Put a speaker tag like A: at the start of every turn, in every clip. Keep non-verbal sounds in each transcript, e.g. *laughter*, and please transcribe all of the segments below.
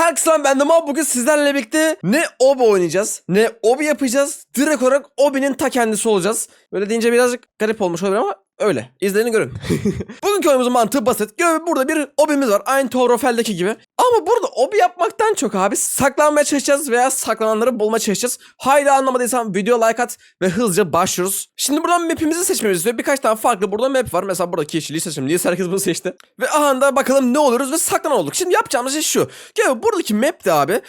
A: Herkese ben de Mal. Bugün sizlerle birlikte ne obi oynayacağız ne obi yapacağız. Direkt olarak obinin ta kendisi olacağız. Böyle deyince birazcık garip olmuş olabilir ama öyle. İzlerini görün. *laughs* Bugünkü oyunumuzun mantığı basit. Burada bir obimiz var. Aynı Torofel'deki gibi. Ama burada obi yapmaktan çok abi saklanmaya çalışacağız veya saklananları bulmaya çalışacağız. Haydi anlamadıysan video like at ve hızlıca başlıyoruz. Şimdi buradan map'imizi seçmemiz istiyor. Birkaç tane farklı burada map var. Mesela buradaki yeşili seçelim. Lise herkes bunu seçti. Ve aha bakalım ne oluruz ve saklanan olduk. Şimdi yapacağımız şey şu. Gel buradaki map'te abi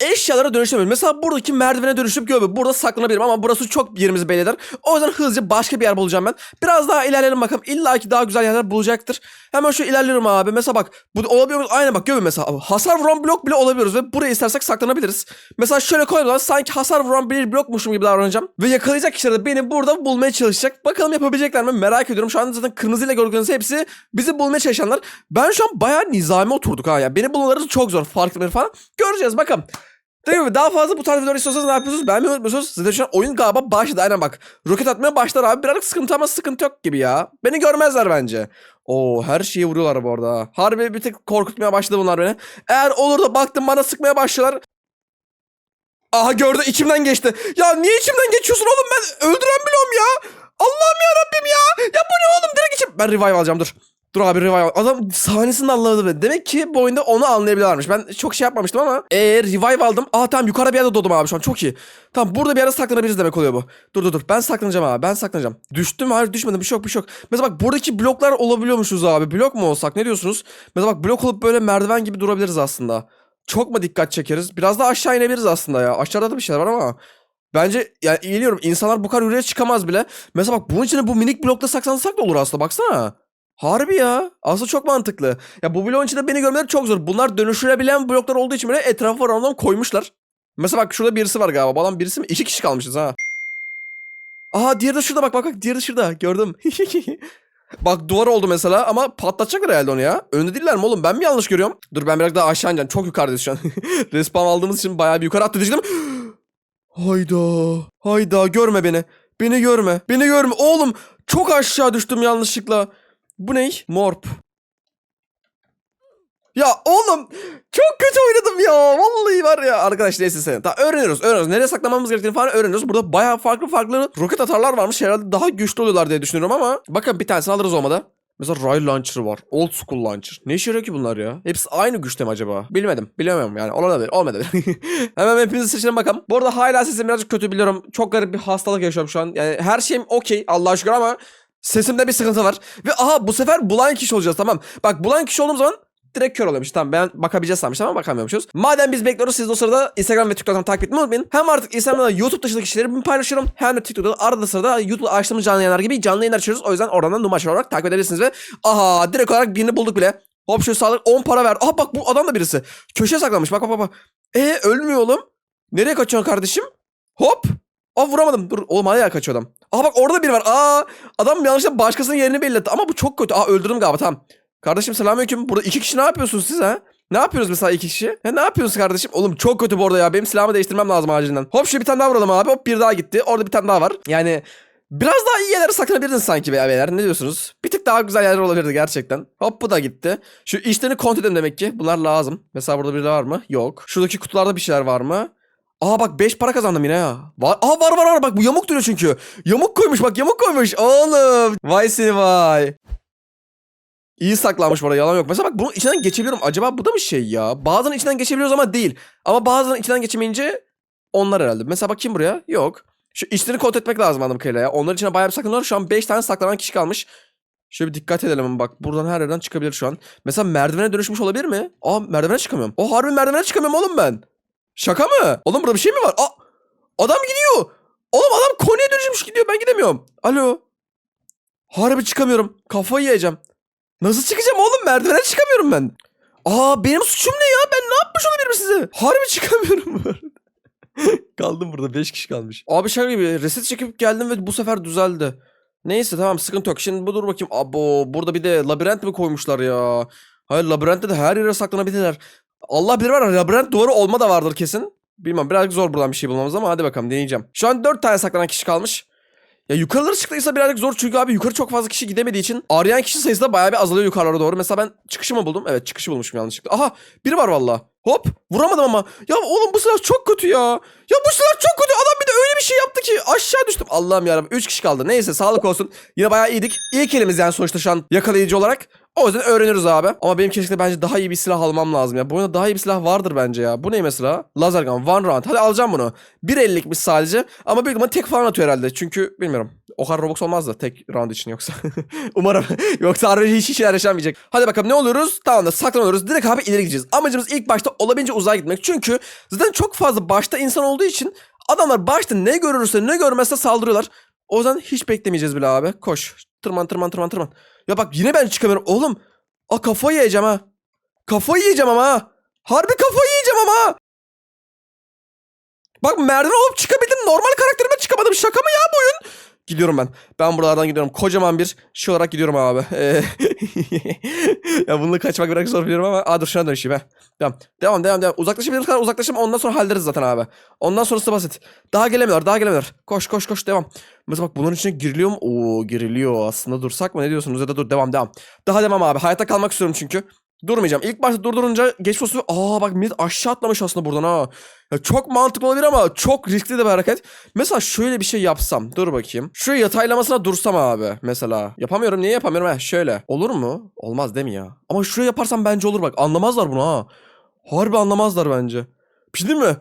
A: eşyalara dönüşemiyoruz. Mesela buradaki merdivene dönüşüp göbe burada saklanabilirim ama burası çok yerimizi belli eder. O yüzden hızlıca başka bir yer bulacağım ben. Biraz daha ilerleyelim bakalım. İlla ki daha güzel yerler bulacaktır. Hemen şu ilerlerim abi. Mesela bak bu olabiliyor? Aynen bak göbe mesela. Hasar vuran blok bile olabiliyoruz ve buraya istersek saklanabiliriz. Mesela şöyle koyalım sanki hasar vuran bir blokmuşum gibi davranacağım. Ve yakalayacak kişiler de beni burada bulmaya çalışacak. Bakalım yapabilecekler mi merak ediyorum. Şu an zaten kırmızıyla gördüğünüz hepsi bizi bulmaya çalışanlar. Ben şu an bayağı nizami oturduk ha ya. Beni bulmaları çok zor. Farklı falan. Göreceğiz bakalım. Değil mi? Daha fazla bu tarz videolar istiyorsanız ne yapıyorsunuz? Beğenmeyi unutmuyorsunuz. Zaten şu an oyun galiba başladı. Aynen bak. Roket atmaya başlar abi. Birazcık sıkıntı ama sıkıntı yok gibi ya. Beni görmezler bence. Oo her şeyi vuruyorlar bu arada. Harbi bir tık korkutmaya başladı bunlar beni. Eğer olur da baktım bana sıkmaya başlıyorlar. Aha gördü içimden geçti. Ya niye içimden geçiyorsun oğlum ben öldüren bloğum ya. Allah'ım ya Rabbim ya. Ya bu ne oğlum direkt içim. Ben revive alacağım dur. Dur abi revive. Adam sahnesini anlamadı beni. Demek ki bu oyunda onu anlayabiliyorlarmış. Ben çok şey yapmamıştım ama. Eee revive aldım. Aa tamam yukarı bir yerde doğdum abi şu an çok iyi. Tamam burada bir yerde saklanabiliriz demek oluyor bu. Dur dur dur ben saklanacağım abi ben saklanacağım. Düştüm hayır düşmedim bir şey yok bir şey yok. Mesela bak buradaki bloklar olabiliyormuşuz abi. Blok mu olsak ne diyorsunuz? Mesela bak blok olup böyle merdiven gibi durabiliriz aslında. Çok mu dikkat çekeriz? Biraz daha aşağı inebiliriz aslında ya. Aşağıda da bir şeyler var ama. Bence yani iyiliyorum. İnsanlar bu kadar yürüye çıkamaz bile. Mesela bak bunun içine bu minik blokla saklansak da olur aslında baksana. Harbi ya. Aslında çok mantıklı. Ya bu bloğun içinde beni görmeleri çok zor. Bunlar dönüştürebilen bloklar olduğu için böyle etrafı random koymuşlar. Mesela bak şurada birisi var galiba. Bu adam birisi mi? İki kişi kalmışız ha. Aha diğeri de şurada bak bak bak. Diğeri de şurada. Gördüm. *laughs* bak duvar oldu mesela ama patlatacaklar herhalde onu ya. Önde değiller mi oğlum? Ben mi yanlış görüyorum? Dur ben biraz daha aşağı ineceğim. Çok yukarıdayız şu an. *laughs* Respawn aldığımız için bayağı bir yukarı attı diyeceğim. *gasps* Hayda. Hayda görme beni. Beni görme. Beni görme. Oğlum çok aşağı düştüm yanlışlıkla. Bu ne? Morp. Ya oğlum çok kötü oynadım ya. Vallahi var ya. Arkadaş neyse sen. Tamam öğreniyoruz. Öğreniyoruz. Nereye saklamamız gerektiğini falan öğreniyoruz. Burada bayağı farklı farklı roket atarlar varmış. Herhalde daha güçlü oluyorlar diye düşünüyorum ama. Bakın bir tanesini alırız olmadı. Mesela Ray Launcher var. Old School Launcher. Ne işe yarıyor ki bunlar ya? Hepsi aynı güçte mi acaba? Bilmedim. Bilemiyorum yani. Olabilir. Olmadı. *laughs* Hemen hepinizi seçelim bakalım. Bu arada hala sesim birazcık kötü biliyorum. Çok garip bir hastalık yaşıyorum şu an. Yani her şeyim okey. Allah'a şükür ama sesimde bir sıkıntı var. Ve aha bu sefer bulan kişi olacağız tamam. Bak bulan kişi olduğum zaman direkt kör oluyormuş. Tamam ben bakabileceğiz sanmıştım ama bakamıyormuşuz. Madem biz bekliyoruz siz de o sırada Instagram ve TikTok'tan takip etmeyi unutmayın. Hem artık Instagram'da YouTube dışındaki işleri paylaşıyorum. Hem de TikTok'ta arada sırada YouTube'da açtığımız canlı yayınlar gibi canlı yayınlar açıyoruz. O yüzden oradan da numara olarak takip edebilirsiniz ve aha direkt olarak birini bulduk bile. Hop şu sağlık 10 para ver. Aha bak bu adam da birisi. Köşeye saklanmış. Bak bak bak. bak. E ölmüyor oğlum. Nereye kaçıyorsun kardeşim? Hop. Aa vuramadım. Dur oğlum hala kaçıyor adam. Aa bak orada biri var. Aa adam yanlışlıkla başkasının yerini belli. Ama bu çok kötü. Aa öldürdüm galiba tamam. Kardeşim selamünaleyküm. Burada iki kişi ne yapıyorsunuz siz ha? Ne yapıyoruz mesela iki kişi? Ya ne yapıyorsunuz kardeşim? Oğlum çok kötü bu arada ya. Benim silahımı değiştirmem lazım acilen. Hop şu bir tane daha vuralım abi. Hop bir daha gitti. Orada bir tane daha var. Yani biraz daha iyi yerlere saklanabilirdiniz sanki be beyler. Ne diyorsunuz? Bir tık daha güzel yerler olabilirdi gerçekten. Hop bu da gitti. Şu işlerini kontrol edelim demek ki. Bunlar lazım. Mesela burada biri var mı? Yok. Şuradaki kutularda bir şeyler var mı? Aa bak 5 para kazandım yine ya. Var. Aa var var var bak bu yamuk duruyor çünkü. Yamuk koymuş bak yamuk koymuş. Oğlum. Vay seni vay. İyi saklanmış bu arada yalan yok. Mesela bak bunun içinden geçebiliyorum. Acaba bu da mı şey ya? Bazılarının içinden geçebiliyoruz ama değil. Ama bazılarının içinden geçemeyince onlar herhalde. Mesela bak kim buraya? Yok. Şu içlerini kontrol etmek lazım anladığım kadarıyla ya. Onların içine bayağı bir saklanıyorlar. Şu an 5 tane saklanan kişi kalmış. Şöyle bir dikkat edelim bak buradan her yerden çıkabilir şu an. Mesela merdivene dönüşmüş olabilir mi? Aa merdivene çıkamıyorum. O harbi merdivene çıkamıyorum oğlum ben. Şaka mı? Oğlum burada bir şey mi var? Aa adam gidiyor. Oğlum adam konuya dönüşmüş gidiyor ben gidemiyorum. Alo. Harbi çıkamıyorum. Kafayı yiyeceğim. Nasıl çıkacağım oğlum? Merdivene çıkamıyorum ben. Aa benim suçum ne ya? Ben ne yapmış olabilirim size? Harbi çıkamıyorum. *laughs* Kaldım burada 5 kişi kalmış. Abi şaka gibi reset çekip geldim ve bu sefer düzeldi. Neyse tamam sıkıntı yok. Şimdi bu dur bakayım. Abo burada bir de labirent mi koymuşlar ya? Hayır labirentte de her yere saklanabilirler. Allah bilir var labirent duvarı olma da vardır kesin. Bilmem birazcık zor buradan bir şey bulmamız ama hadi bakalım deneyeceğim. Şu an 4 tane saklanan kişi kalmış. Ya yukarıları çıktıysa birazcık zor çünkü abi yukarı çok fazla kişi gidemediği için arayan kişi sayısı da bayağı bir azalıyor yukarılara doğru. Mesela ben çıkışı mı buldum? Evet çıkışı bulmuşum yanlışlıkla. Aha biri var valla. Hop vuramadım ama. Ya oğlum bu silah çok kötü ya. Ya bu silah çok kötü. Adam bir de öyle bir şey yaptı ki aşağı düştüm. Allah'ım yarabbim 3 kişi kaldı. Neyse sağlık olsun. Yine bayağı iyiydik. İlk elimiz yani sonuçta şu an yakalayıcı olarak. O yüzden öğreniyoruz abi. Ama benim kesinlikle bence daha iyi bir silah almam lazım ya. Bu oyunda daha iyi bir silah vardır bence ya. Bu ne mesela? Lazer gun, one round. Hadi alacağım bunu. 1.50'likmiş sadece. Ama büyük ihtimalle tek falan atıyor herhalde. Çünkü bilmiyorum. O kadar Robux olmaz da tek round için yoksa. *laughs* Umarım. *laughs* yoksa harbi hiç işler yaşanmayacak. Hadi bakalım ne oluyoruz? Tamam da saklanıyoruz. Direkt abi ileri gideceğiz. Amacımız ilk başta olabildiğince uzağa gitmek. Çünkü zaten çok fazla başta insan olduğu için adamlar başta ne görürse ne görmezse saldırıyorlar. O yüzden hiç beklemeyeceğiz bile abi. Koş. Tırman tırman tırman tırman. Ya bak yine ben çıkamıyorum. Oğlum. Aa kafayı yiyeceğim ha. Kafayı yiyeceğim ama ha. Harbi kafayı yiyeceğim ama. Bak merdiven olup çıkabildim. Normal karakterime çıkamadım. Şaka mı ya bu oyun? Gidiyorum ben. Ben buralardan gidiyorum. Kocaman bir şey olarak gidiyorum abi. *laughs* Ya bunu kaçmak biraz zor biliyorum ama. Aa dur şuna dönüşeyim ha. Devam. Devam devam devam. Uzaklaşabildiğimiz kadar uzaklaşayım. Ondan sonra hallederiz zaten abi. Ondan sonrası basit. Daha gelemiyorlar. Daha gelemiyorlar. Koş koş koş devam. Mesela bak bunların içine giriliyor mu? Oo giriliyor. Aslında dursak mı? Ne diyorsunuz? Ya da dur devam devam. Daha devam abi. Hayatta kalmak istiyorum çünkü. Durmayacağım. İlk başta durdurunca geç olsun. Aa bak millet aşağı atlamış aslında buradan ha. Ya çok mantıklı olabilir ama çok riskli de bir hareket. Mesela şöyle bir şey yapsam. Dur bakayım. Şu yataylamasına dursam abi mesela. Yapamıyorum. Niye yapamıyorum? Ha şöyle. Olur mu? Olmaz değil mi ya? Ama şuraya yaparsam bence olur bak. Anlamazlar bunu ha. Harbi anlamazlar bence. Bir şey değil mi?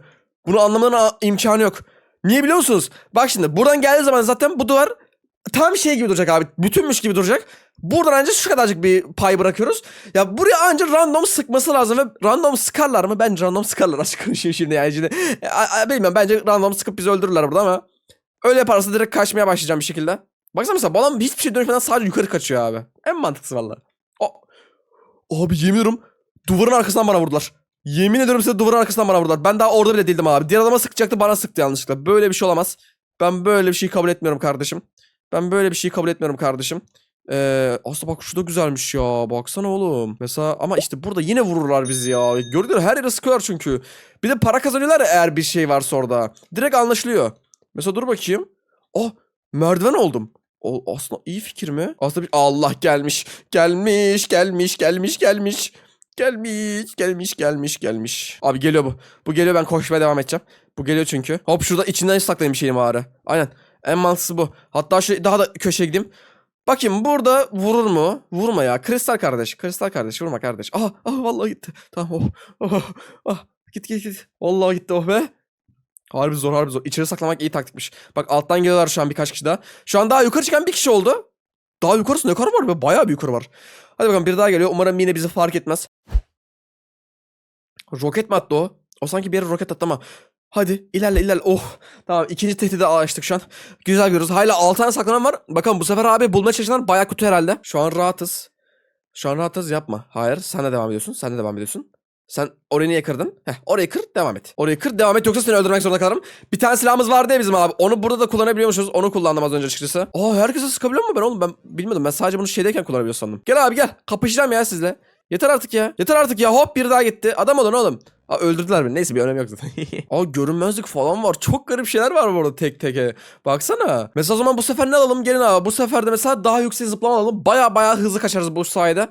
A: Bunu anlamalarına imkanı yok. Niye biliyor musunuz? Bak şimdi buradan geldiği zaman zaten bu duvar tam şey gibi duracak abi. Bütünmüş gibi duracak. Buradan ancak şu kadarcık bir pay bırakıyoruz. Ya buraya ancak random sıkması lazım ve random sıkarlar mı? Bence random sıkarlar açık konuşayım şimdi yani. Şimdi, a- bilmiyorum bence random sıkıp bizi öldürürler burada ama öyle yaparsa direkt kaçmaya başlayacağım bir şekilde. Baksana mesela bu adam hiçbir şey dönüşmeden sadece yukarı kaçıyor abi. En mantıklısı valla. Abi yemin ediyorum duvarın arkasından bana vurdular. Yemin ediyorum size duvarın arkasından bana vurdular. Ben daha orada bile değildim abi. Diğer adama sıkacaktı bana sıktı yanlışlıkla. Böyle bir şey olamaz. Ben böyle bir şey kabul etmiyorum kardeşim. Ben böyle bir şey kabul etmiyorum kardeşim. Ee, aslında bak şu da güzelmiş ya. Baksana oğlum. Mesela ama işte burada yine vururlar bizi ya. Gördüler her yere sıkıyorlar çünkü. Bir de para kazanıyorlar eğer bir şey varsa orada. Direkt anlaşılıyor. Mesela dur bakayım. Oh merdiven oldum. O aslında iyi fikir mi? Aslında bir Allah gelmiş. Gelmiş, gelmiş, gelmiş, gelmiş. Gelmiş, gelmiş, gelmiş, gelmiş. Abi geliyor bu. Bu geliyor ben koşmaya devam edeceğim. Bu geliyor çünkü. Hop şurada içinden saklayayım bir şeyim ağrı. Aynen. En mantıklısı bu. Hatta şu daha da köşeye gideyim. Bakayım burada vurur mu? Vurma ya. Kristal kardeş. Kristal kardeş vurma kardeş. Aha, aha vallahi gitti. Tamam oh. Oh, ah. Git git git. Vallahi gitti oh be. Harbi zor harbi zor. İçeri saklamak iyi taktikmiş. Bak alttan geliyorlar şu an birkaç kişi daha. Şu an daha yukarı çıkan bir kişi oldu. Daha yukarısı ne kadar var be? Bayağı bir yukarı var. Hadi bakalım bir daha geliyor. Umarım yine bizi fark etmez. Roket mi attı o? O sanki bir roket attı ama. Hadi ilerle ilerle. Oh. Tamam ikinci tehdidi açtık şu an. Güzel görüyoruz. Hala 6 tane saklanan var. Bakalım bu sefer abi bulma çalışanlar bayağı kötü herhalde. Şu an rahatız. Şu an rahatız yapma. Hayır sen de devam ediyorsun. Sen de devam ediyorsun. Sen orayı niye kırdın? Heh orayı kır devam et. Orayı kır devam et yoksa seni öldürmek zorunda kalırım. Bir tane silahımız vardı ya bizim abi. Onu burada da kullanabiliyormuşuz. Onu kullandım az önce açıkçası. Aa herkese sıkabiliyor mu ben oğlum? Ben bilmiyordum. Ben sadece bunu şeydeyken kullanabiliyor sandım. Gel abi gel. Kapışacağım ya sizle. Yeter artık ya. Yeter artık ya. Hop bir daha gitti. Adam olun oğlum. Aa, öldürdüler beni. Neyse bir önemi yok zaten. *laughs* Aa görünmezlik falan var. Çok garip şeyler var burada tek teke. Baksana. Mesela o zaman bu sefer ne alalım? Gelin abi. Bu sefer de mesela daha yüksek zıplama alalım. Baya baya hızlı kaçarız bu sayede.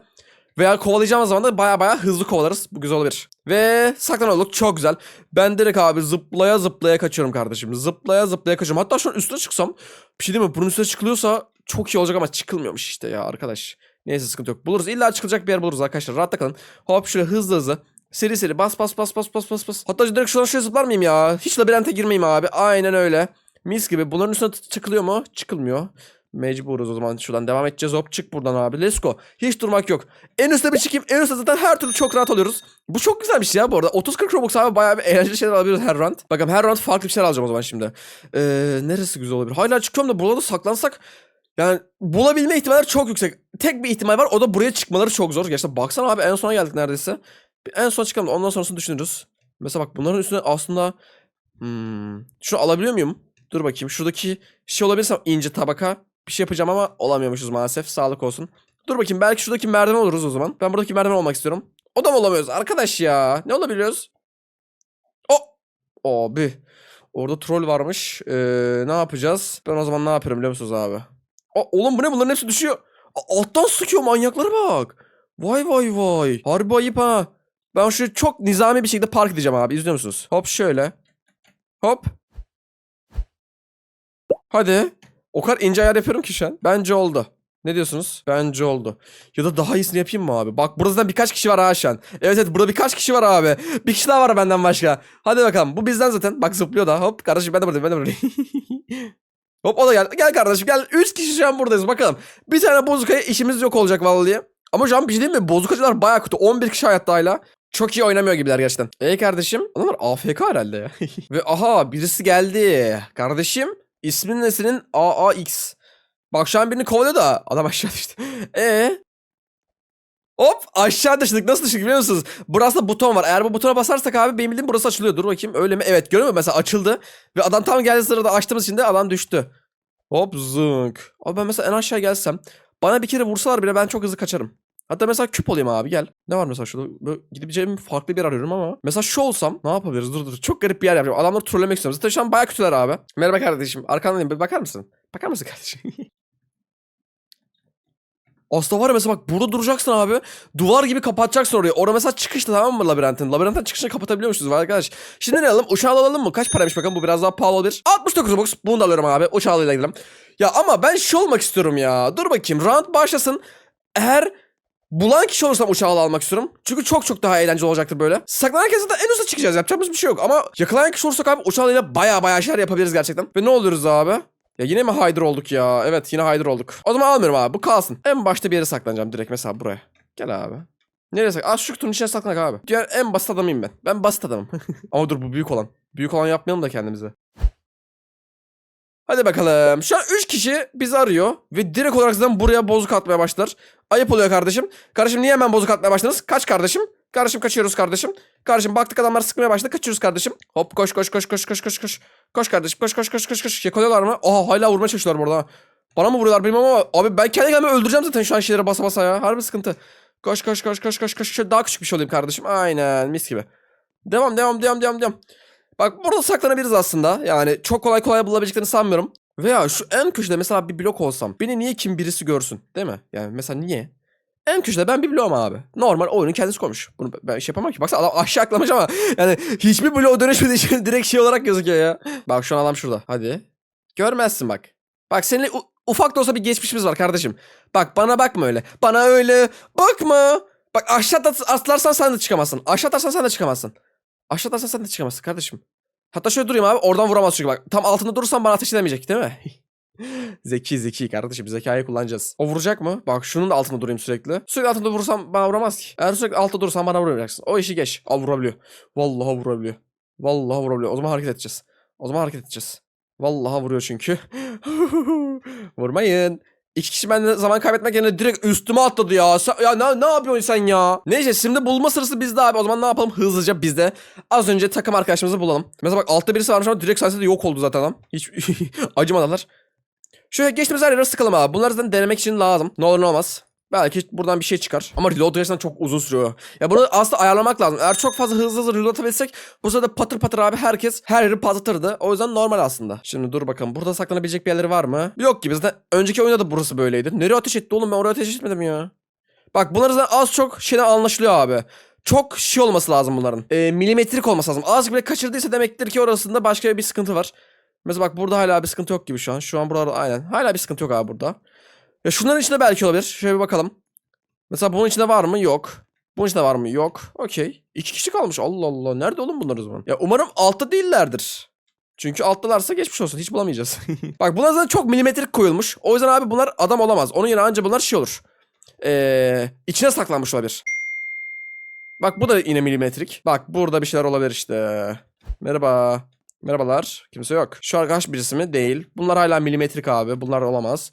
A: Veya kovalayacağımız zaman da baya baya hızlı kovalarız. Bu güzel olabilir. Ve saklanalım çok güzel. Ben direkt abi zıplaya zıplaya kaçıyorum kardeşim. Zıplaya zıplaya kaçıyorum. Hatta şu an üstüne çıksam. Bir şey değil mi? Bunun üstüne çıkılıyorsa çok iyi olacak ama çıkılmıyormuş işte ya arkadaş. Neyse sıkıntı yok. Buluruz. İlla çıkılacak bir yer buluruz arkadaşlar. Rahatta kalın. Hop şöyle hızlı hızlı. Seri seri bas bas bas bas bas bas bas. Hatta direkt şuradan şöyle zıplar mıyım ya? Hiç labirente girmeyeyim abi. Aynen öyle. Mis gibi. Bunların üstüne çıkılıyor mu? Çıkılmıyor. Mecburuz o zaman şuradan devam edeceğiz. Hop çık buradan abi. Let's go. Hiç durmak yok. En üstte bir çıkayım. En üstte zaten her türlü çok rahat oluyoruz. Bu çok güzel bir şey ya bu arada. 30-40 Robux abi bayağı bir eğlenceli şeyler alabiliyoruz her round. Bakalım her round farklı bir şeyler alacağım o zaman şimdi. Ee, neresi güzel olabilir? Hala çıkıyorum da burada da saklansak yani bulabilme ihtimalleri çok yüksek. Tek bir ihtimal var o da buraya çıkmaları çok zor. Gerçekten baksana abi en sona geldik neredeyse. En son çıkalım da ondan sonrasını düşünürüz. Mesela bak bunların üstüne aslında hmm, şunu alabiliyor muyum? Dur bakayım şuradaki şey olabilirse ince tabaka bir şey yapacağım ama olamıyormuşuz maalesef. Sağlık olsun. Dur bakayım belki şuradaki merdiven oluruz o zaman. Ben buradaki merdiven olmak istiyorum. O da mı olamıyoruz arkadaş ya? Ne olabiliyoruz? O! Abi. Orada troll varmış. Ee, ne yapacağız? Ben o zaman ne yapıyorum biliyor musunuz abi? Aa, oğlum bu ne bunların hepsi düşüyor. A- alttan sıkıyor manyaklara bak. Vay vay vay. Harbi ayıp ha. Ben şu çok nizami bir şekilde park edeceğim abi. İzliyor musunuz? Hop şöyle. Hop. Hadi. O kadar ince ayar yapıyorum ki şu an. Bence oldu. Ne diyorsunuz? Bence oldu. Ya da daha iyisini yapayım mı abi? Bak burada zaten birkaç kişi var ha şu an. Evet evet burada birkaç kişi var abi. Bir kişi daha var benden başka. Hadi bakalım. Bu bizden zaten. Bak zıplıyor da. Hop kardeşim ben de buradayım ben de buradayım. *laughs* Hop o da geldi. Gel kardeşim gel. 3 kişi şu an buradayız bakalım. Bir tane bozukaya işimiz yok olacak vallahi. Ama şu an bir şey değil mi? Bozukacılar bayağı kötü. 11 kişi hayatta hala. Çok iyi oynamıyor gibiler gerçekten. Ey kardeşim. Adamlar AFK herhalde ya. *laughs* Ve aha birisi geldi. Kardeşim ismin ne senin? AAX. Bak şu an birini kovalıyor da adam aşağı düştü. *laughs* E Hop aşağı düştük. Nasıl düştük biliyor musunuz? Burası buton var. Eğer bu butona basarsak abi benim bildiğim burası açılıyor. Dur bakayım öyle mi? Evet görüyor musun? Mesela açıldı. Ve adam tam geldiği sırada açtığımız için de adam düştü. Hop zınk. Abi ben mesela en aşağı gelsem. Bana bir kere vursalar bile ben çok hızlı kaçarım. Hatta mesela küp olayım abi gel. Ne var mesela şurada? Böyle gidebileceğim farklı bir yer arıyorum ama. Mesela şu olsam ne yapabiliriz? Dur dur. Çok garip bir yer yapacağım. Adamları trollemek istiyorum. Zaten şu an bayağı kötüler abi. Merhaba kardeşim. Arkandayım. Bir bakar mısın? Bakar mısın kardeşim? *laughs* Aslında var ya mesela bak burada duracaksın abi. Duvar gibi kapatacaksın orayı. Orada mesela çıkışta tamam mı labirentin? Labirentin çıkışını kapatabiliyormuşuz arkadaş. Şimdi ne alalım? Uçağı alalım mı? Kaç paraymış bakalım bu biraz daha pahalı olabilir. 69 box. Bunu da alıyorum abi. Uçağıyla gidelim. Ya ama ben şu olmak istiyorum ya. Dur bakayım. Round başlasın. Eğer bulan kişi olursam uçağı almak istiyorum. Çünkü çok çok daha eğlenceli olacaktır böyle. Saklanırken zaten en üstte çıkacağız. Yapacağımız bir şey yok. Ama yakalayan kişi olursak abi uçağıyla baya baya şeyler yapabiliriz gerçekten. Ve ne oluyoruz abi? Ya yine mi Hyder olduk ya? Evet yine Hyder olduk. O zaman almıyorum abi. Bu kalsın. En başta bir yere saklanacağım direkt mesela buraya. Gel abi. Nereye sak? Az şu kutunun içine saklanak abi. Diğer en basit adamıyım ben. Ben basit adamım. *laughs* Ama dur bu büyük olan. Büyük olan yapmayalım da kendimize. Hadi bakalım. Şu an 3 kişi bizi arıyor. Ve direkt olarak zaten buraya bozuk atmaya başlar. Ayıp oluyor kardeşim. Kardeşim niye hemen bozuk atmaya başladınız? Kaç kardeşim? Kardeşim kaçıyoruz kardeşim. Kardeşim baktık adamlar sıkmaya başladı. Kaçıyoruz kardeşim. Hop koş koş koş koş koş koş koş. Koş kardeşim koş koş koş koş koş. Yakalıyorlar mı? Aha hala vurmaya çalışıyorlar burada. Bana mı vuruyorlar bilmem ama abi ben kendi kendime öldüreceğim zaten şu an şeylere basa basa ya. Harbi sıkıntı. Koş koş koş koş koş koş. Şöyle daha küçük bir şey olayım kardeşim. Aynen mis gibi. Devam devam devam devam devam. Bak burada saklanabiliriz aslında. Yani çok kolay kolay bulabileceklerini sanmıyorum. Veya şu en köşede mesela bir blok olsam. Beni niye kim birisi görsün değil mi? Yani mesela niye? En köşede ben bir bloğum abi. Normal oyunun kendisi koymuş. Bunu ben şey yapamam ki. Baksana adam *laughs* aşağı atlamış ama yani hiçbir bloğa dönüşmediği için *laughs* direkt şey olarak gözüküyor ya. Bak şu an adam şurada. Hadi. Görmezsin bak. Bak seninle ufak da olsa bir geçmişimiz var kardeşim. Bak bana bakma öyle. Bana öyle bakma. Bak aşağı at- atlarsan sen de çıkamazsın. Aşağı atarsan sen de çıkamazsın. Aşağı atarsan sen de çıkamazsın kardeşim. Hatta şöyle durayım abi oradan vuramaz çünkü bak. Tam altında durursan bana ateş edemeyecek değil mi? *laughs* zeki zeki kardeşim zekayı kullanacağız. O vuracak mı? Bak şunun da altında durayım sürekli. Sürekli altında vurursam bana vuramaz ki. Eğer sürekli altta durursan bana vuramayacaksın. O işi geç. Al vurabiliyor. Vallahi vurabiliyor. Vallahi vurabiliyor. O zaman hareket edeceğiz. O zaman hareket edeceğiz. Vallahi vuruyor çünkü. *laughs* Vurmayın. İki kişi benden zaman kaybetmek yerine direkt üstüme atladı ya. Sen- ya ne, ne yapıyorsun sen ya? Neyse şimdi bulma sırası bizde abi. O zaman ne yapalım? Hızlıca bizde. Az önce takım arkadaşımızı bulalım. Mesela bak altta birisi varmış ama direkt sayesinde yok oldu zaten adam. Hiç *laughs* acımadılar. Şöyle geçtiğimiz her yere sıkalım abi. Bunları zaten denemek için lazım. Ne olur ne olmaz. Belki buradan bir şey çıkar. Ama reload gerçekten çok uzun sürüyor. Ya bunu aslında ayarlamak lazım. Eğer çok fazla hızlı hızlı reload atabilsek bu sırada patır patır abi herkes her yeri patlatırdı. O yüzden normal aslında. Şimdi dur bakalım. Burada saklanabilecek bir yerleri var mı? Yok gibi. Zaten önceki oyunda da burası böyleydi. Nereye ateş etti oğlum? Ben oraya ateş etmedim ya. Bak bunlar zaten az çok şeyden anlaşılıyor abi. Çok şey olması lazım bunların. Ee, milimetrik olması lazım. Az bile kaçırdıysa demektir ki orasında başka bir sıkıntı var. Mesela bak burada hala bir sıkıntı yok gibi şu an. Şu an burada aynen. Hala bir sıkıntı yok abi burada. Ya şunların içinde belki olabilir. Şöyle bir bakalım. Mesela bunun içinde var mı? Yok. Bunun içinde var mı? Yok. Okey. İki kişi kalmış. Allah Allah. Nerede oğlum bunlar o zaman? Ya umarım altta değillerdir. Çünkü alttalarsa geçmiş olsun. Hiç bulamayacağız. *laughs* bak bunlar zaten çok milimetrik koyulmuş. O yüzden abi bunlar adam olamaz. Onun yerine anca bunlar şey olur. Ee, içine saklanmış olabilir. Bak bu da yine milimetrik. Bak burada bir şeyler olabilir işte. Merhaba. Merhabalar. Kimse yok. Şu arkadaş birisi mi? Değil. Bunlar hala milimetrik abi. Bunlar olamaz.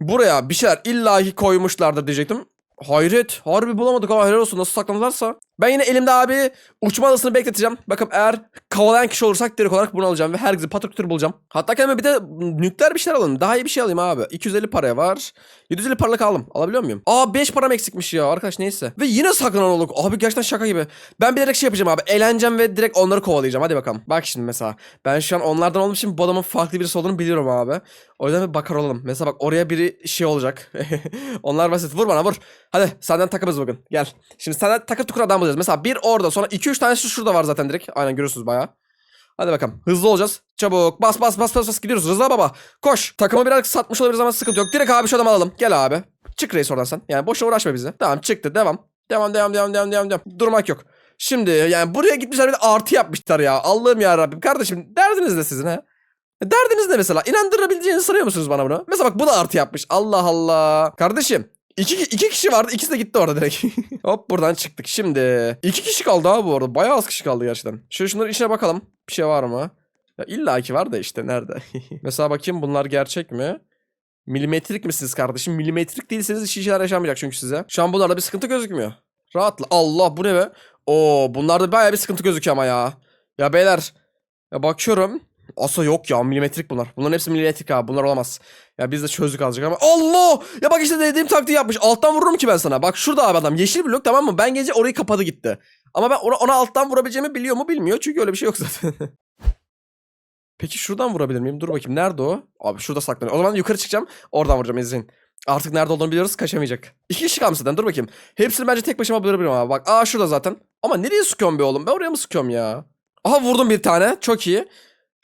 A: Buraya bir şeyler illahi koymuşlardır diyecektim. Hayret. Harbi bulamadık ha helal olsun. Nasıl saklanırlarsa. Ben yine elimde abi uçma adasını bekleteceğim. Bakın eğer kovalayan kişi olursak direkt olarak bunu alacağım ve herkese patır kütür bulacağım. Hatta kendime bir de nükleer bir şeyler alalım. Daha iyi bir şey alayım abi. 250 paraya var. 750 paralık aldım. Alabiliyor muyum? Aa 5 param eksikmiş ya arkadaş neyse. Ve yine saklanan olduk. Abi gerçekten şaka gibi. Ben bilerek şey yapacağım abi. Eğleneceğim ve direkt onları kovalayacağım. Hadi bakalım. Bak şimdi mesela. Ben şu an onlardan için bu adamın farklı birisi olduğunu biliyorum abi. O yüzden bir bakar olalım. Mesela bak oraya biri şey olacak. *laughs* Onlar basit. Vur bana vur. Hadi senden takımız bugün. Gel. Şimdi senden takır tukur adam bulacağız. Mesela bir orada sonra 2-3 tanesi şurada var zaten direkt. Aynen görüyorsunuz bayağı. Hadi bakalım. Hızlı olacağız. Çabuk. Bas bas bas bas bas gidiyoruz. Rıza baba. Koş. Takımı biraz satmış olabiliriz ama sıkıntı yok. Direkt abi şu adamı alalım. Gel abi. Çık reis oradan sen. Yani boşuna uğraşma bize. Tamam çıktı. Devam. Devam devam devam devam devam devam. Durmak yok. Şimdi yani buraya gitmişler bir de artı yapmışlar ya. Allah'ım ya Rabbim. Kardeşim derdiniz ne sizin ha? Derdiniz ne mesela? İnandırabileceğinizi sanıyor musunuz bana bunu? Mesela bak bu da artı yapmış. Allah Allah. Kardeşim iki, iki kişi vardı. ikisi de gitti orada direkt. *laughs* Hop buradan çıktık. Şimdi iki kişi kaldı abi bu arada. Bayağı az kişi kaldı gerçekten. Şöyle şunların içine bakalım. Bir şey var mı? Ya illa ki var da işte nerede? *laughs* mesela bakayım bunlar gerçek mi? Milimetrik misiniz kardeşim? Milimetrik değilseniz hiç şeyler yaşanmayacak çünkü size. Şu an bunlarda bir sıkıntı gözükmüyor. Rahatla. Allah bu ne be? Oo bunlarda bayağı bir sıkıntı gözüküyor ama ya. Ya beyler. Ya bakıyorum. Asa yok ya milimetrik bunlar. Bunların hepsi milimetrik abi. Bunlar olamaz. Ya biz de çözdük azıcık ama. Allah! Ya bak işte dediğim taktiği yapmış. Alttan vururum ki ben sana. Bak şurada abi adam. Yeşil blok tamam mı? Ben gelince orayı kapadı gitti. Ama ben ona, ona alttan vurabileceğimi biliyor mu bilmiyor. Çünkü öyle bir şey yok zaten. *laughs* Peki şuradan vurabilir miyim? Dur bakayım. Nerede o? Abi şurada saklanıyor. O zaman yukarı çıkacağım. Oradan vuracağım izleyin. Artık nerede olduğunu biliyoruz. Kaçamayacak. İki kişi kalmış zaten. Dur bakayım. Hepsini bence tek başıma bulabilirim abi. Bak aa şurada zaten. Ama nereye sıkıyorum be oğlum? Ben oraya mı sıkıyorum ya? Aha vurdum bir tane. Çok iyi.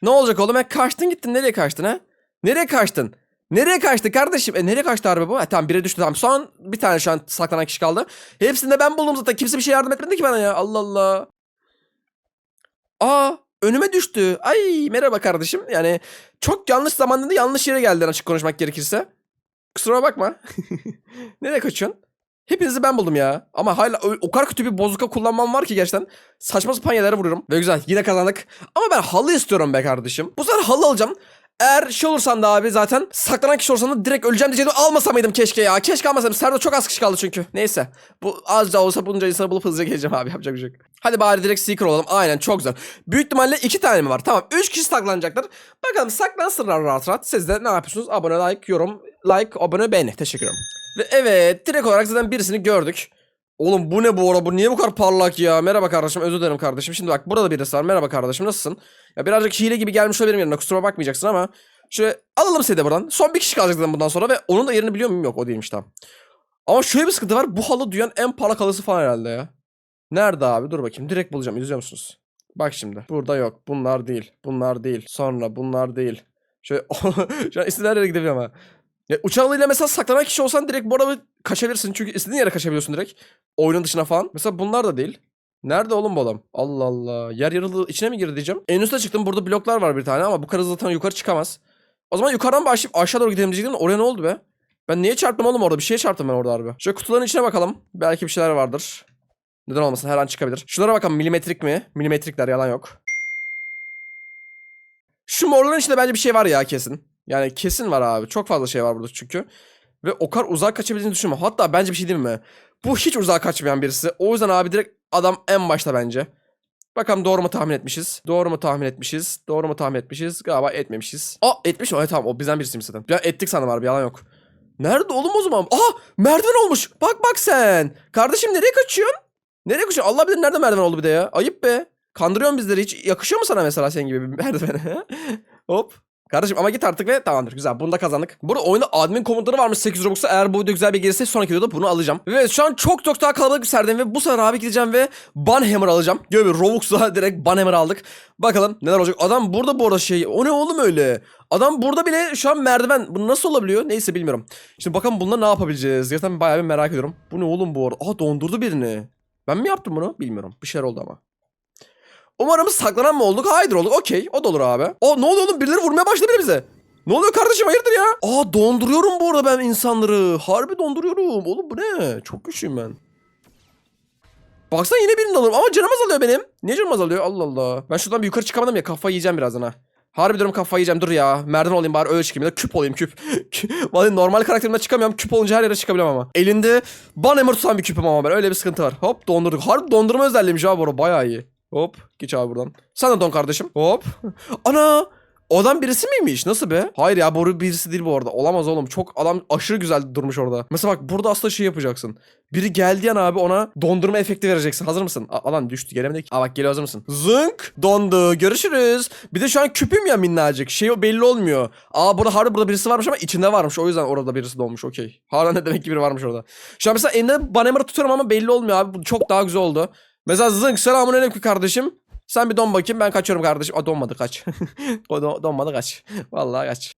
A: Ne olacak oğlum? E kaçtın gittin. Nereye kaçtın ha? Nereye kaçtın? Nereye kaçtı kardeşim? E nereye kaçtı harbi bu? E, tamam bire düştü tamam. Son bir tane şu an saklanan kişi kaldı. Hepsini de ben buldum zaten. Kimse bir şey yardım etmedi ki bana ya. Allah Allah. Aa önüme düştü. Ay merhaba kardeşim. Yani çok yanlış zamanda yanlış yere geldin açık konuşmak gerekirse. Kusura bakma. *laughs* Nereye kaçıyorsun? Hepinizi ben buldum ya. Ama hala o, o kadar kötü bir bozuka kullanmam var ki gerçekten. Saçma sapan yerlere vuruyorum. Ve güzel yine kazandık. Ama ben halı istiyorum be kardeşim. Bu sefer halı alacağım. Eğer şey olursam da abi zaten saklanan kişi olursam da direkt öleceğim diyecektim. Almasa mıydım keşke ya. Keşke almasaydım. Serde çok az kişi kaldı çünkü. Neyse. Bu azca olsa bunca insanı bulup hızlıca geleceğim abi. Yapacak bir şey. Hadi bari direkt seeker olalım. Aynen çok güzel. Büyük ihtimalle iki tane mi var? Tamam. Üç kişi saklanacaklar. Bakalım saklansınlar rahat rahat. Siz de ne yapıyorsunuz? Abone, like, yorum, like, abone, beğeni. Teşekkür ederim. Ve evet direkt olarak zaten birisini gördük. Oğlum bu ne bu ara bu niye bu kadar parlak ya? Merhaba kardeşim özür dilerim kardeşim. Şimdi bak burada birisi var. Merhaba kardeşim nasılsın? Ya birazcık hile gibi gelmiş olabilirim yanına kusura bakmayacaksın ama. Şöyle alalım seni de buradan. Son bir kişi kalacak zaten bundan sonra ve onun da yerini biliyor muyum? Yok o değilmiş tamam. Ama şöyle bir sıkıntı var. Bu halı dünyanın en parlak halısı falan herhalde ya. Nerede abi? Dur bakayım. Direkt bulacağım. İzliyor musunuz? Bak şimdi. Burada yok. Bunlar değil. Bunlar değil. Sonra bunlar değil. Şöyle *laughs* şu an istediğin yere gidebiliyorum ha. Ya alıyla mesela saklanan kişi olsan direkt bu arada kaçabilirsin. Çünkü istediğin yere kaçabiliyorsun direkt. Oyunun dışına falan. Mesela bunlar da değil. Nerede oğlum bu adam? Allah Allah. Yer yarıldı içine mi girdi diyeceğim. En üstte çıktım. Burada bloklar var bir tane ama bu kadar zaten yukarı çıkamaz. O zaman yukarıdan başlayıp aşağı doğru gidelim diyecektim. Oraya ne oldu be? Ben niye çarptım oğlum orada? Bir şeye çarptım ben orada harbi. Şöyle kutuların içine bakalım. Belki bir şeyler vardır. Neden olmasın her an çıkabilir. Şunlara bakalım milimetrik mi? Milimetrikler yalan yok. Şu morların içinde bence bir şey var ya kesin. Yani kesin var abi. Çok fazla şey var burada çünkü. Ve o kadar uzak kaçabildiğini düşünme. Hatta bence bir şey değil mi? Bu hiç uzağa kaçmayan birisi. O yüzden abi direkt adam en başta bence. Bakalım doğru mu tahmin etmişiz? Doğru mu tahmin etmişiz? Doğru mu tahmin etmişiz? Galiba etmemişiz. Aa etmiş mi? Evet tamam o bizden birisiymiş zaten. Ya ettik sandım abi yalan yok. Nerede oğlum o zaman? Aha merdiven olmuş. Bak bak sen. Kardeşim nereye kaçıyorsun? Nereye kaçıyorsun? Allah bilir nerede merdiven oldu bir de ya. Ayıp be. Kandırıyorsun bizleri. Hiç yakışıyor mu sana mesela senin gibi bir *laughs* merdivene? Hop. Kardeşim ama git artık ve tamamdır güzel bunu da kazandık. Burada oyunda admin komutları varmış 8 Robux'a eğer bu video güzel bir gelirse sonraki videoda bunu alacağım. Ve şu an çok çok daha kalabalık bir serdeyim ve bu sefer abi gideceğim ve Banhammer alacağım. Gibi Robux'la *laughs* direkt Banhammer aldık. Bakalım neler olacak. Adam burada bu arada şey o ne oğlum öyle. Adam burada bile şu an merdiven. Bu nasıl olabiliyor? Neyse bilmiyorum. Şimdi bakalım bununla ne yapabileceğiz. Gerçekten bayağı bir merak ediyorum. Bu ne oğlum bu arada? Aha dondurdu birini. Ben mi yaptım bunu? Bilmiyorum. Bir şeyler oldu ama. Umarım saklanan mı olduk? Hayır olduk. Okey. O da olur abi. Aa ne oluyor oğlum? Birileri vurmaya başladı bile bize. Ne oluyor kardeşim hayırdır ya? Aa donduruyorum bu arada ben insanları. Harbi donduruyorum. Oğlum bu ne? Çok güçlüyüm ben. Baksana yine birini alıyorum ama canım azalıyor benim. Niye canım azalıyor? Allah Allah. Ben şuradan bir yukarı çıkamadım ya kafayı yiyeceğim birazdan ha. Harbi diyorum kafayı yiyeceğim dur ya. Merdiven olayım bari öyle çıkayım ya küp olayım küp. *laughs* Vallahi normal karakterimden çıkamıyorum. Küp olunca her yere çıkabiliyorum ama. Elinde banhammer tutan bir küpüm ama ben öyle bir sıkıntı var. Hop dondurduk. Harbi dondurma özelliğiymiş abi bu arada bayağı iyi. Hop geç abi buradan. Sen de don kardeşim. Hop. *laughs* Ana. O adam birisi miymiş? Nasıl be? Hayır ya boru birisi değil bu arada. Olamaz oğlum. Çok adam aşırı güzel durmuş orada. Mesela bak burada aslında şey yapacaksın. Biri geldi yan abi ona dondurma efekti vereceksin. Hazır mısın? A- alan düştü gelemedik. Aa bak geliyor hazır mısın? Zınk dondu. Görüşürüz. Bir de şu an küpüm ya minnacık. Şey o belli olmuyor. Aa burada harbi burada birisi varmış ama içinde varmış. O yüzden orada birisi donmuş. Okey. Hala ne demek ki biri varmış orada. Şu an mesela elinde banner'ı tutuyorum ama belli olmuyor abi. Bu çok daha güzel oldu. Mesela zınk selamun aleyküm kardeşim. Sen bir don bakayım ben kaçıyorum kardeşim. Aa donmadı kaç. *laughs* don- donmadı kaç. Vallahi kaç.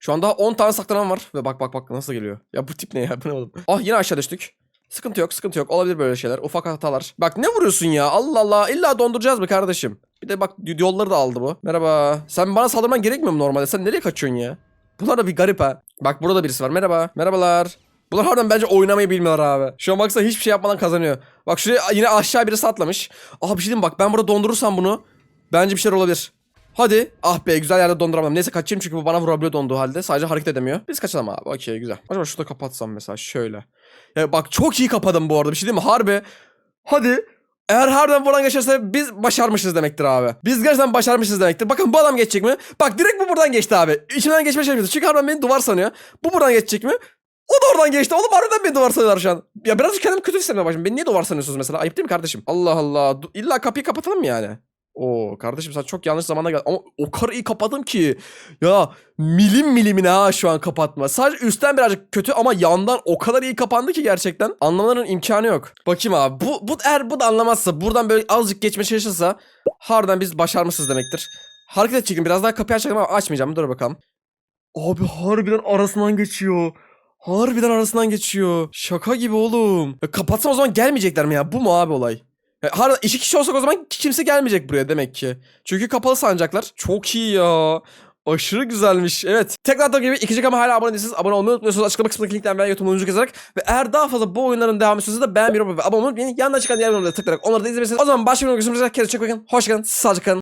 A: Şu anda 10 tane saklanan var. Ve bak bak bak nasıl geliyor. Ya bu tip ne ya? Bu ne oğlum? Ah yine aşağı düştük. Sıkıntı yok sıkıntı yok. Olabilir böyle şeyler. Ufak hatalar. Bak ne vuruyorsun ya? Allah Allah. İlla donduracağız mı kardeşim? Bir de bak yolları da aldı bu. Merhaba. Sen bana saldırman gerekmiyor mu normalde? Sen nereye kaçıyorsun ya? Bunlar da bir garip ha. Bak burada birisi var. Merhaba. Merhabalar. Bunlar harbiden bence oynamayı bilmiyorlar abi. Şu an baksana hiçbir şey yapmadan kazanıyor. Bak şuraya yine aşağı birisi atlamış. Aha bir şey diyeyim bak ben burada dondurursam bunu. Bence bir şeyler olabilir. Hadi. Ah be güzel yerde donduramadım. Neyse kaçayım çünkü bu bana vurabiliyor donduğu halde. Sadece hareket edemiyor. Biz kaçalım abi. Okey güzel. Acaba şurada kapatsam mesela şöyle. Ya bak çok iyi kapadım bu arada. Bir şey diyeyim mi? Harbi. Hadi. Eğer harbiden buradan geçerse biz başarmışız demektir abi. Biz gerçekten başarmışız demektir. Bakın bu adam geçecek mi? Bak direkt bu buradan geçti abi. İçimden geçmeye çalışıyordu. Çünkü harbiden beni duvar sanıyor. Bu buradan geçecek mi? O da oradan geçti. Oğlum harbiden beni duvar sanıyorlar şu an. Ya birazcık kendimi kötü hissetmeye başladım. Beni niye duvar sanıyorsunuz mesela? Ayıp değil mi kardeşim? Allah Allah. İlla kapıyı kapatalım mı yani? Oo kardeşim sen çok yanlış zamanda geldin. Ama o kadar iyi kapadım ki. Ya milim milimine ha şu an kapatma. Sadece üstten birazcık kötü ama yandan o kadar iyi kapandı ki gerçekten. Anlamaların imkanı yok. Bakayım abi. Bu, bu eğer bu da anlamazsa buradan böyle azıcık geçmeye çalışırsa harbiden biz başarmışız demektir. Hareket edecektim. Biraz daha kapıyı açacağım ama açmayacağım. Dur bakalım. Abi harbiden arasından geçiyor. Harbiden arasından geçiyor. Şaka gibi oğlum. Ya kapatsam o zaman gelmeyecekler mi ya? Bu mu abi olay? Ya harbiden iki kişi olsak o zaman kimse gelmeyecek buraya demek ki. Çünkü kapalı sanacaklar. Çok iyi ya. Aşırı güzelmiş. Evet. Tekrar dediğim gibi ikinci ama hala abone değilseniz abone olmayı unutmuyorsunuz. Açıklama kısmındaki linkten veya YouTube oyuncu yazarak ve eğer daha fazla bu oyunların devamı istiyorsanız da beğen, yorum ve abone olmayı unutmayın. Yanına çıkan diğer videoları tıklayarak onları da izleyebilirsiniz. O zaman başka bir videoda görüşmek üzere. Kendinize çok bakın. Hoşçakalın. Sağlıcakla kalın.